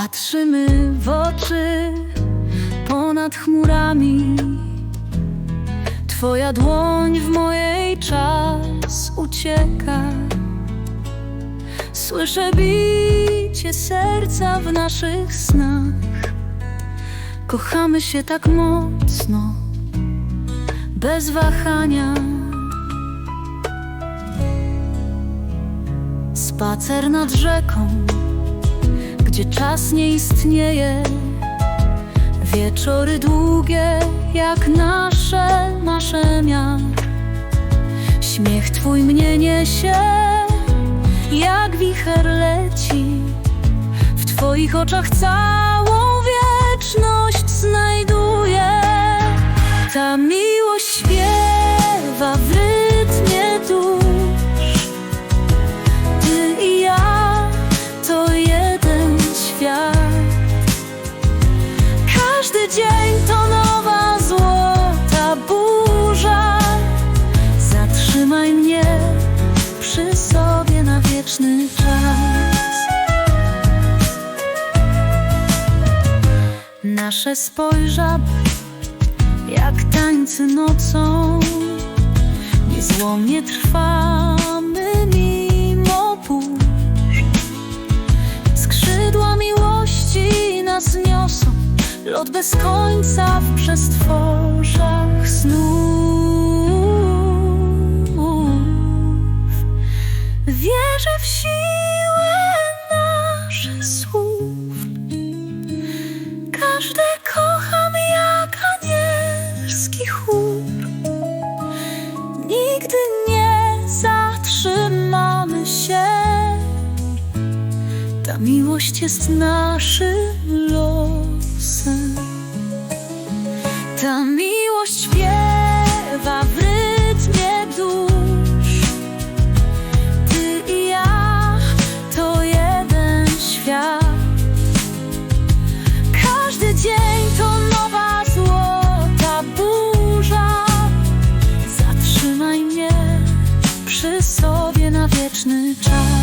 Patrzymy w oczy ponad chmurami. Twoja dłoń w mojej czas ucieka. Słyszę bicie serca w naszych snach. Kochamy się tak mocno, bez wahania. Spacer nad rzeką, gdzie czas nie istnieje. Wieczory długie, jak nasze marzenia. Śmiech twój mnie niesie, jak wicher leci. W twoich oczach całą wieczność Nasze spojrza jak tańcy nocą. Niezłomnie trwamy mimo burz. Skrzydła miłości nas niosą Lot bez końca w przestworzach snów Wierzę w siłę Każde kocham jak anielski chór. Nigdy nie zatrzymamy się. Ta miłość jest naszym losem. Ta miłość wie sobie na wieczny czas.